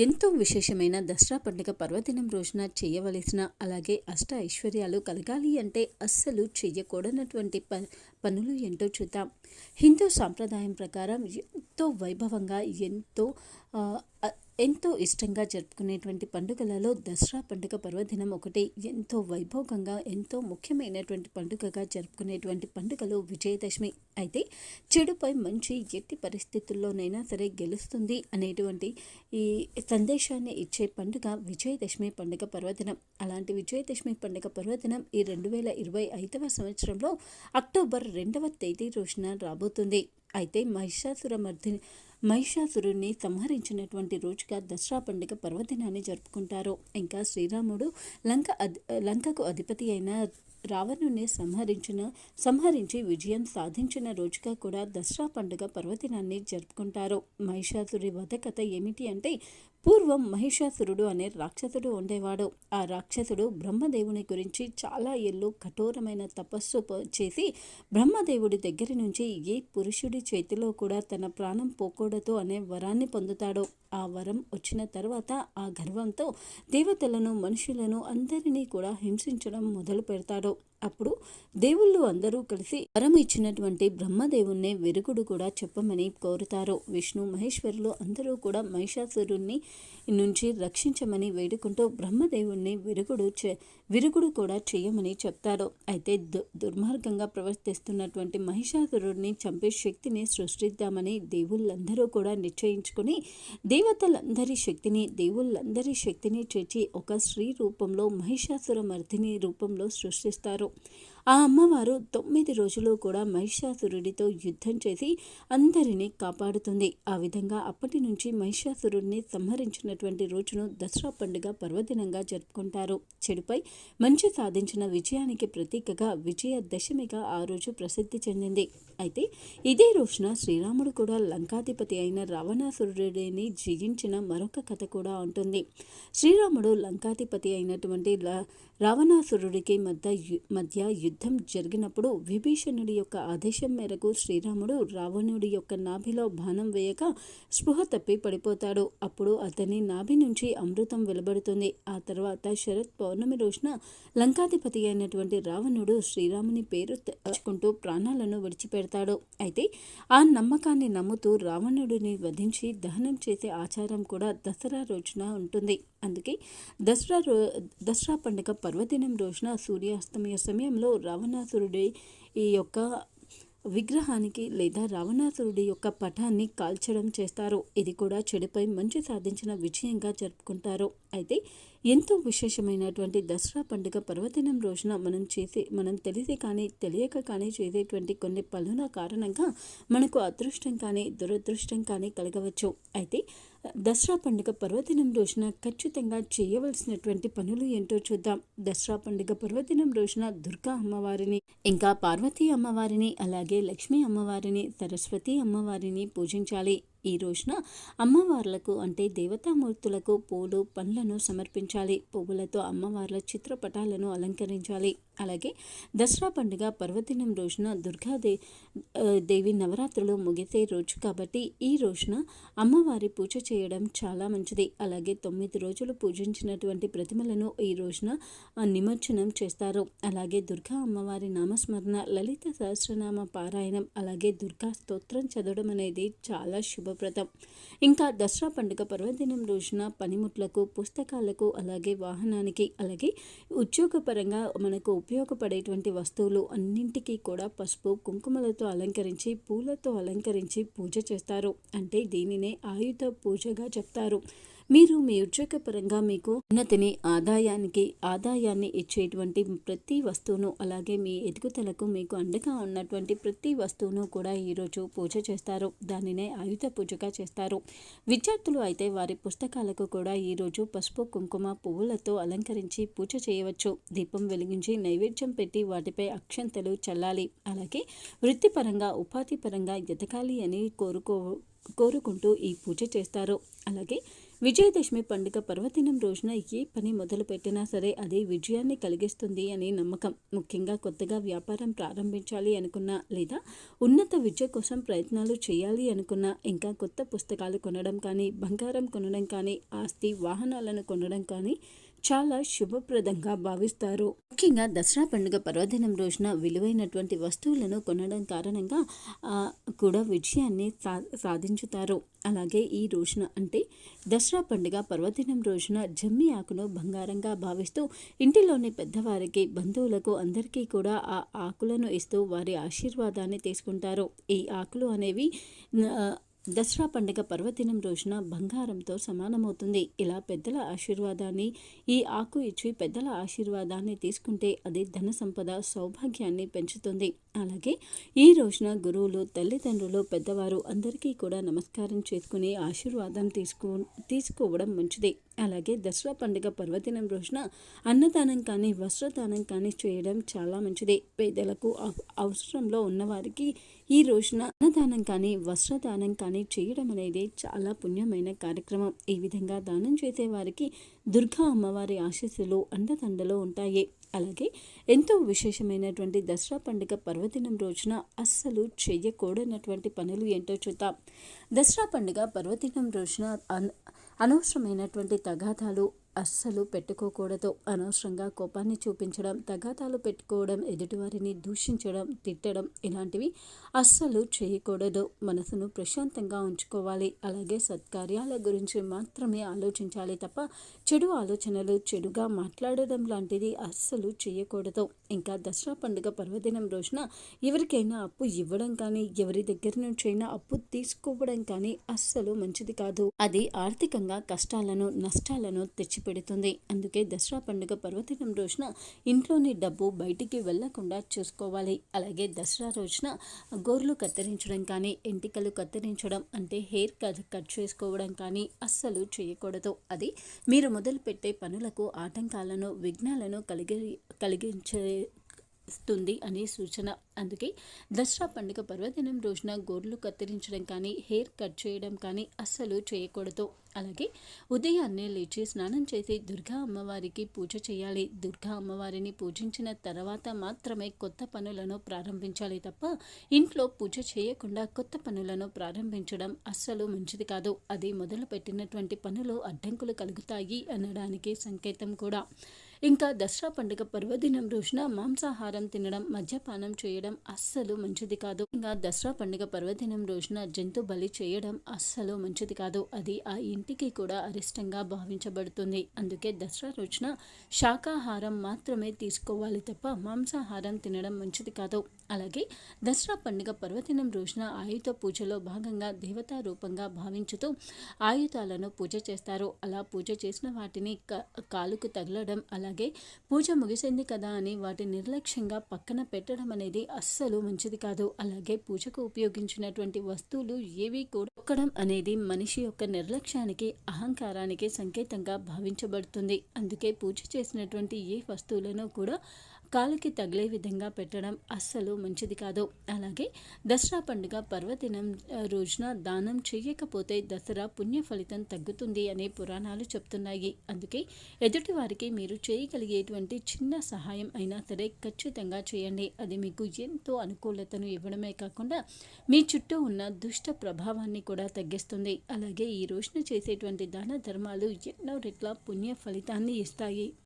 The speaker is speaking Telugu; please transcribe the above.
ఎంతో విశేషమైన దసరా పండుగ పర్వదినం రోజున చేయవలసిన అలాగే అష్ట ఐశ్వర్యాలు కలగాలి అంటే అస్సలు చేయకూడనటువంటి ప పనులు ఏంటో చూద్దాం. హిందూ సాంప్రదాయం ప్రకారం ఎంతో వైభవంగా ఎంతో ఎంతో ఇష్టంగా జరుపుకునేటువంటి పండుగలలో దసరా పండుగ పర్వదినం ఒకటి ఎంతో వైభోగంగా ఎంతో ముఖ్యమైనటువంటి పండుగగా జరుపుకునేటువంటి పండుగలు విజయదశమి. అయితే చెడుపై మంచి ఎట్టి పరిస్థితుల్లోనైనా సరే గెలుస్తుంది అనేటువంటి ఈ సందేశాన్ని ఇచ్చే పండుగ విజయదశమి పండుగ పర్వదినం. అలాంటి విజయదశమి పండుగ పర్వదినం ఈ రెండు వేల ఇరవై ఐదవ సంవత్సరంలో అక్టోబర్ రెండవ తేదీ రోజున రాబోతుంది. అయితే మహిషాసుర మర్దిని మహిషాసురుణ్ణి సంహరించినటువంటి రోజుగా దసరా పండుగ పర్వదినాన్ని జరుపుకుంటారు. ఇంకా శ్రీరాముడు లంక అధి లంకకు అధిపతి అయిన రావణుని సంహరించిన సంహరించి విజయం సాధించిన రోజుగా కూడా దసరా పండుగ పర్వదినాన్ని జరుపుకుంటారు. మహిషాసురి వధ కథ ఏమిటి అంటే పూర్వం మహిషాసురుడు అనే రాక్షసుడు ఉండేవాడు. ఆ రాక్షసుడు బ్రహ్మదేవుని గురించి చాలా ఏళ్ళు కఠోరమైన తపస్సు చేసి బ్రహ్మదేవుడి దగ్గర నుంచి ఏ పురుషుడి చేతిలో కూడా తన ప్రాణం పోకూడదు అనే వరాన్ని పొందుతాడు. ఆ వరం వచ్చిన తర్వాత ఆ గర్వంతో దేవతలను మనుషులను అందరినీ కూడా హింసించడం మొదలు పెడతాడు అప్పుడు దేవుళ్ళు అందరూ కలిసి వరం ఇచ్చినటువంటి బ్రహ్మదేవుణ్ణి వెరుగుడు కూడా చెప్పమని కోరుతారు. విష్ణు మహేశ్వరులు అందరూ కూడా మహిషాసురుణ్ణి నుంచి రక్షించమని వేడుకుంటూ బ్రహ్మదేవుణ్ణి విరుగుడు చే విరుగుడు కూడా చేయమని చెప్తారు అయితే దు దుర్మార్గంగా ప్రవర్తిస్తున్నటువంటి మహిషాసురుడిని చంపే శక్తిని సృష్టిద్దామని దేవుళ్ళందరూ కూడా నిశ్చయించుకుని దేవతలందరి శక్తిని దేవుళ్ళందరి శక్తిని చేర్చి ఒక స్త్రీ రూపంలో మహిషాసుర మర్దిని రూపంలో సృష్టిస్తారు. ఆ అమ్మవారు తొమ్మిది రోజులు కూడా మహిషాసురుడితో యుద్ధం చేసి అందరినీ కాపాడుతుంది. ఆ విధంగా అప్పటి నుంచి మహిషాసురుడిని సంహరించినటువంటి రోజును దసరా పండుగ పర్వదినంగా జరుపుకుంటారు. చెడుపై మంచి సాధించిన విజయానికి ప్రతీకగా విజయదశమిగా ఆ రోజు ప్రసిద్ధి చెందింది. అయితే ఇదే రోజున శ్రీరాముడు కూడా లంకాధిపతి అయిన రావణాసురుడిని జయించిన మరొక కథ కూడా ఉంటుంది. శ్రీరాముడు లంకాధిపతి అయినటువంటి రావణాసురుడికి మధ్య యు- మధ్య యుద్ధం జరిగినప్పుడు విభీషణుడి యొక్క ఆదేశం మేరకు శ్రీరాముడు రావణుడి యొక్క నాభిలో బాణం వేయక స్పృహ తప్పి పడిపోతాడు. అప్పుడు అతని నాభి నుంచి అమృతం వెలువడుతుంది. ఆ తర్వాత శరత్ పౌర్ణమి రోజున లంకాధిపతి అయినటువంటి రావణుడు శ్రీరాముని పేరు తెచ్చుకుంటూ ప్రాణాలను విడిచిపెడతాడు. అయితే ఆ నమ్మకాన్ని నమ్ముతూ రావణుడిని వధించి దహనం చేసే ఆచారం కూడా దసరా రోజున ఉంటుంది. అందుకే దసరా రో దసరా పండుగ పర్వదినం రోజున సూర్యాస్తమయ సమయంలో రావణాసురుడి ఈ యొక్క విగ్రహానికి లేదా రావణాసురుడి యొక్క పటాన్ని కాల్చడం చేస్తారు ఇది కూడా చెడుపై మంచి సాధించిన విజయంగా జరుపుకుంటారు. అయితే ఎంతో విశేషమైనటువంటి దసరా పండుగ పర్వదినం రోజున మనం చేసే మనం తెలిసి కానీ తెలియక కానీ చేసేటువంటి కొన్ని పనుల కారణంగా మనకు అదృష్టం కానీ దురదృష్టం కానీ కలగవచ్చు. అయితే దసరా పండుగ పర్వదినం రోజున ఖచ్చితంగా చేయవలసినటువంటి పనులు ఏంటో చూద్దాం. దసరా పండుగ పర్వదినం రోజున దుర్గా అమ్మవారిని ఇంకా పార్వతీ అమ్మవారిని అలాగే లక్ష్మీ అమ్మవారిని సరస్వతి అమ్మవారిని పూజించాలి. ఈ రోజున అమ్మవార్లకు అంటే దేవతామూర్తులకు పూలు పండ్లను సమర్పించాలి. పువ్వులతో అమ్మవార్ల చిత్రపటాలను అలంకరించాలి. అలాగే దసరా పండుగ పర్వదినం రోజున దుర్గాదే దేవి నవరాత్రులు ముగిసే రోజు కాబట్టి ఈ రోజున అమ్మవారి పూజ చేయడం చాలా మంచిది. అలాగే తొమ్మిది రోజులు పూజించినటువంటి ప్రతిమలను ఈ రోజున నిమజ్జనం చేస్తారు. అలాగే దుర్గా అమ్మవారి నామస్మరణ లలిత సహస్రనామ పారాయణం అలాగే దుర్గా స్తోత్రం చదవడం అనేది చాలా శుభప్రదం. ఇంకా దసరా పండుగ పర్వదినం రోజున పనిముట్లకు పుస్తకాలకు అలాగే వాహనానికి అలాగే ఉద్యోగపరంగా మనకు ఉపయోగపడేటువంటి వస్తువులు అన్నింటికీ కూడా పసుపు కుంకుమలతో అలంకరించి పూలతో అలంకరించి పూజ చేస్తారు. అంటే దీనినే ఆయుధ పూజగా చెప్తారు. మీరు మీ ఉద్యోగపరంగా మీకు ఉన్నతిని ఆదాయానికి ఆదాయాన్ని ఇచ్చేటువంటి ప్రతి వస్తువును అలాగే మీ ఎదుగుదలకు మీకు అండగా ఉన్నటువంటి ప్రతి వస్తువును కూడా ఈరోజు పూజ చేస్తారు. దానినే ఆయుధ పూజగా చేస్తారు. విద్యార్థులు అయితే వారి పుస్తకాలకు కూడా ఈరోజు పసుపు కుంకుమ పువ్వులతో అలంకరించి పూజ చేయవచ్చు. దీపం వెలిగించి నైవేద్యం పెట్టి వాటిపై అక్షంతలు చల్లాలి. అలాగే వృత్తిపరంగా ఉపాధి పరంగా ఎదగాలి అని కోరుకో కోరుకుంటూ ఈ పూజ చేస్తారు. అలాగే విజయదశమి పండుగ పర్వదినం రోజున ఏ పని మొదలు పెట్టినా సరే అది విజయాన్ని కలిగిస్తుంది అని నమ్మకం. ముఖ్యంగా కొత్తగా వ్యాపారం ప్రారంభించాలి అనుకున్నా లేదా ఉన్నత విద్య కోసం ప్రయత్నాలు చేయాలి అనుకున్నా ఇంకా కొత్త పుస్తకాలు కొనడం కానీ బంగారం కొనడం కానీ ఆస్తి వాహనాలను కొనడం కానీ చాలా శుభప్రదంగా భావిస్తారు. ముఖ్యంగా దసరా పండుగ పర్వదినం రోజున విలువైనటువంటి వస్తువులను కొనడం కారణంగా కూడా విజయాన్ని సా సాధించుతారు. అలాగే ఈ రోజున అంటే దసరా పండుగ పర్వదినం రోజున జమ్మి ఆకును బంగారంగా భావిస్తూ ఇంటిలోని పెద్దవారికి బంధువులకు అందరికీ కూడా ఆ ఆకులను ఇస్తూ వారి ఆశీర్వాదాన్ని తీసుకుంటారు. ఈ ఆకులు అనేవి దసరా పండుగ పర్వదినం రోజున బంగారంతో సమానమవుతుంది. ఇలా పెద్దల ఆశీర్వాదాన్ని ఈ ఆకు ఇచ్చి పెద్దల ఆశీర్వాదాన్ని తీసుకుంటే అది ధన సంపద సౌభాగ్యాన్ని పెంచుతుంది. అలాగే ఈ రోజున గురువులు తల్లిదండ్రులు పెద్దవారు అందరికీ కూడా నమస్కారం చేసుకుని ఆశీర్వాదం తీసుకో తీసుకోవడం మంచిది. అలాగే దసరా పండుగ పర్వదినం రోజున అన్నదానం కానీ వస్త్రదానం కానీ చేయడం చాలా మంచిది. పేదలకు అవసరంలో ఉన్నవారికి ఈ రోజున అన్నదానం కానీ వస్త్రదానం కానీ చేయడం అనేది చాలా పుణ్యమైన కార్యక్రమం. ఈ విధంగా దానం చేసే వారికి దుర్గా అమ్మవారి ఆశీస్సులు అండదండలో ఉంటాయి. అలాగే ఎంతో విశేషమైనటువంటి దసరా పండుగ పర్వదినం రోజున అస్సలు చేయకూడనటువంటి పనులు ఏంటో చూద్దాం. దసరా పండుగ పర్వదినం రోజున అనవసరమైనటువంటి తగాదాలు అస్సలు పెట్టుకోకూడదు. అనవసరంగా కోపాన్ని చూపించడం తగాదాలు పెట్టుకోవడం ఎదుటివారిని దూషించడం తిట్టడం ఇలాంటివి అస్సలు చేయకూడదు. మనసును ప్రశాంతంగా ఉంచుకోవాలి. అలాగే సత్కార్యాల గురించి మాత్రమే ఆలోచించాలి తప్ప చెడు ఆలోచనలు చెడుగా మాట్లాడడం లాంటిది అస్సలు చేయకూడదు. ఇంకా దసరా పండుగ పర్వదినం రోజున ఎవరికైనా అప్పు ఇవ్వడం కానీ ఎవరి దగ్గర నుంచైనా అప్పు తీసుకోవడం కానీ అస్సలు మంచిది కాదు. అది ఆర్థికంగా కష్టాలను నష్టాలను తెచ్చి పెడుతుంది. అందుకే దసరా పండుగ పర్వదినం రోజున ఇంట్లోని డబ్బు బయటికి వెళ్ళకుండా చూసుకోవాలి. అలాగే దసరా రోజున గోర్లు కత్తిరించడం కానీ ఎంటికలు కత్తిరించడం అంటే హెయిర్ కట్ కట్ చేసుకోవడం కానీ అస్సలు చేయకూడదు. అది మీరు మొదలుపెట్టే పనులకు ఆటంకాలను విఘ్నాలను కలిగి కలిగించే ఇస్తుంది అనే సూచన. అందుకే దసరా పండుగ పర్వదినం రోజున గోర్లు కత్తిరించడం కానీ హెయిర్ కట్ చేయడం కానీ అస్సలు చేయకూడదు. అలాగే ఉదయాన్నే లేచి స్నానం చేసి దుర్గా అమ్మవారికి పూజ చేయాలి. దుర్గా అమ్మవారిని పూజించిన తర్వాత మాత్రమే కొత్త పనులను ప్రారంభించాలి తప్ప ఇంట్లో పూజ చేయకుండా కొత్త పనులను ప్రారంభించడం అస్సలు మంచిది కాదు. అది మొదలు పెట్టినటువంటి పనులు అడ్డంకులు కలుగుతాయి అనడానికి సంకేతం కూడా. ఇంకా దసరా పండుగ పర్వదినం రోజున మాంసాహారం తినడం మద్యపానం చేయడం అస్సలు మంచిది కాదు. ఇంకా దసరా పండుగ పర్వదినం రోజున జంతు బలి చేయడం అస్సలు మంచిది కాదు. అది ఆ ఇంటికి కూడా అరిష్టంగా భావించబడుతుంది. అందుకే దసరా రోజున శాకాహారం మాత్రమే తీసుకోవాలి తప్ప మాంసాహారం తినడం మంచిది కాదు. అలాగే దసరా పండుగ పర్వదినం రోజున ఆయుధ పూజలో భాగంగా దేవతా రూపంగా భావించుతూ ఆయుధాలను పూజ చేస్తారు. అలా పూజ చేసిన వాటిని కాలుకు తగలడం అలాగే పూజ ముగిసింది కదా అని వాటి నిర్లక్ష్యంగా పక్కన పెట్టడం అనేది అస్సలు మంచిది కాదు. అలాగే పూజకు ఉపయోగించినటువంటి వస్తువులు ఏవి కూడా అనేది మనిషి యొక్క నిర్లక్ష్యానికి అహంకారానికి సంకేతంగా భావించబడుతుంది. అందుకే పూజ చేసినటువంటి ఏ వస్తువులను కూడా కాలుకి తగిలే విధంగా పెట్టడం అస్సలు మంచిది కాదు. అలాగే దసరా పండుగ పర్వదినం రోజున దానం చేయకపోతే దసరా పుణ్య ఫలితం తగ్గుతుంది అనే పురాణాలు చెప్తున్నాయి. అందుకే ఎదుటి వారికి మీరు చేయగలిగేటువంటి చిన్న సహాయం అయినా సరే ఖచ్చితంగా చేయండి. అది మీకు ఎంతో అనుకూలతను ఇవ్వడమే కాకుండా మీ చుట్టూ ఉన్న దుష్ట ప్రభావాన్ని కూడా తగ్గిస్తుంది. అలాగే ఈ రోజున చేసేటువంటి దాన ధర్మాలు ఎన్నో రెట్ల పుణ్య ఫలితాన్ని ఇస్తాయి.